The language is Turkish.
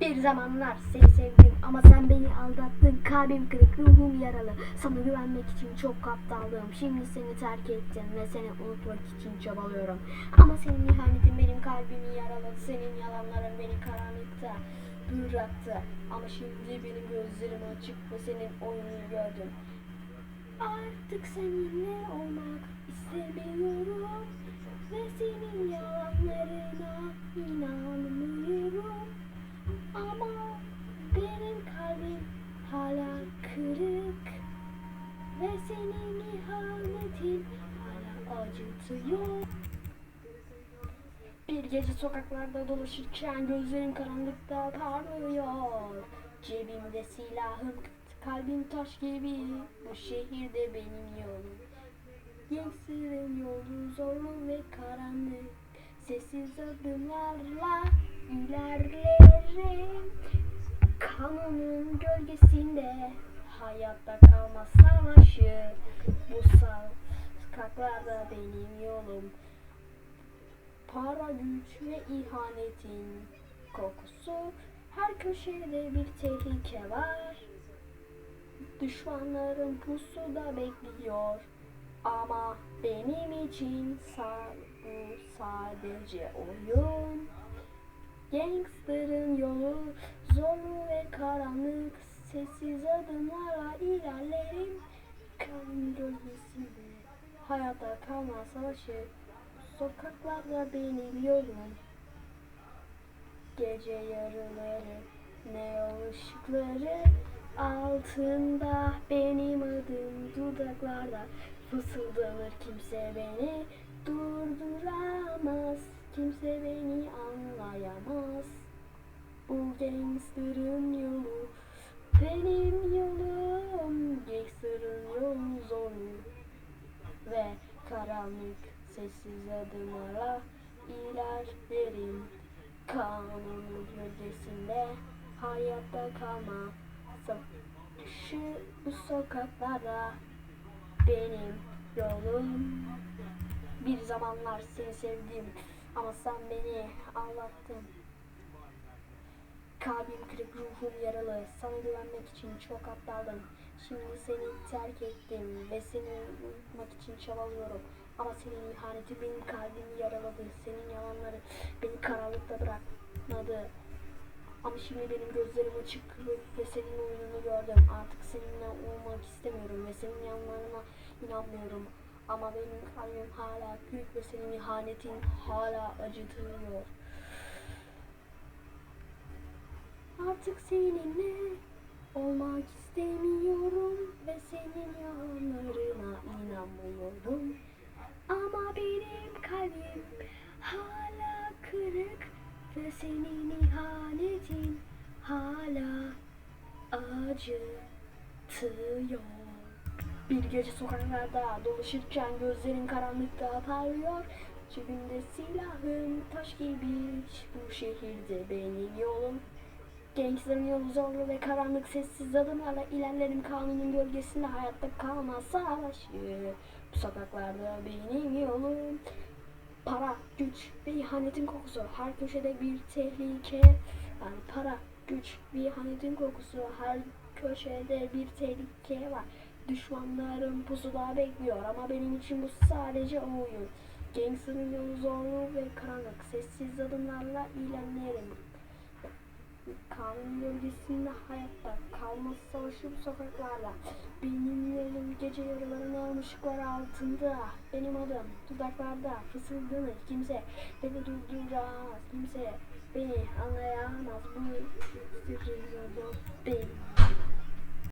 Bir zamanlar seni sevdim ama sen beni aldattın. Kalbim kırık, ruhum yaralı. Sana güvenmek için çok aptaldım. Şimdi seni terk ettim ve seni unutmak için çabalıyorum. Ama senin ihanetin benim kalbimi yaraladı. Senin yalanların beni karanlıkta bıraktı. Ama şimdi benim gözlerim açık ve senin oyununu gördüm. Artık seninle olmak Bir gece sokaklarda dolaşırken gözlerim karanlıkta parlıyor. Cebimde silahım, kalbim taş gibi. Bu şehirde benim yolum. Gençlerin yolu zorlu ve karanlık. Sessiz adımlarla ilerlerim. Kanının gölgesinde hayatta kalma savaşı. Bu sokaklarda benim yolum. Para, güç ve ihanetin kokusu. Her köşede bir tehlike var. Düşmanlarım pusuda bekliyor. Ama benim için sa- bu sadece oyun. Gangster'ın yolu zorlu ve karanlık. Sessiz adımlarla ilerlerim. Kan gölgesinde hayatta kalma savaşı. Sokaklarda benim yolum. Gece yarıları neon ışıkları altında benim adım dudaklarda fısıldanır kimse beni durduramaz kimse beni anlayamaz bu gangsterın sessiz adımlarla ilerlerim kanunun gölgesinde hayatta kalma şu bu sokaklarda benim yolum. Bir zamanlar seni sevdim ama sen beni anlattın Kalbim kırık, ruhum yaralı. Sana güvenmek için çok aptaldım. Şimdi seni terk ettim ve seni unutmak için çabalıyorum. Ama senin ihanetin benim kalbimi yaraladı. Senin yalanları beni karanlıkta bırakmadı. Ama şimdi benim gözlerim açık ve senin oyununu gördüm. Artık seninle olmak istemiyorum ve senin yalanlarına inanmıyorum. Ama benim kalbim hala kırık ve senin ihanetin hala acıtıyor. Artık seninle olmak istemiyorum ve senin yalanlarına inanmıyorum. Ama benim kalbim hala kırık ve senin ihanetin hala acıtıyor. Bir gece sokaklarda dolaşırken gözlerin karanlıkta parlıyor. Cebimde silahım taş gibi bu şehirde benim yolum. Gençlerin yolu zorlu ve karanlık sessiz adımlarla ilerlerim kanunun gölgesinde hayatta kalma savaşı. Bu sokaklarda benim yolum. Para, güç ve ihanetin kokusu. Her köşede bir tehlike. Yani para, güç ve ihanetin kokusu. Her köşede bir tehlike var. Düşmanlarım pusuda bekliyor ama benim için bu sadece oyun. Gangster'ın yolu zorlu ve karanlık. Sessiz adımlarla ilerlerim. Kanun bölgesinde hayatta kalma savaşı bu sokaklarla. Benim gece yarılarının ışıklar altında. Benim adım dudaklarda fısıldanır kimse. Beni durduramaz kimse. Beni anlayamaz bu sırrı benim.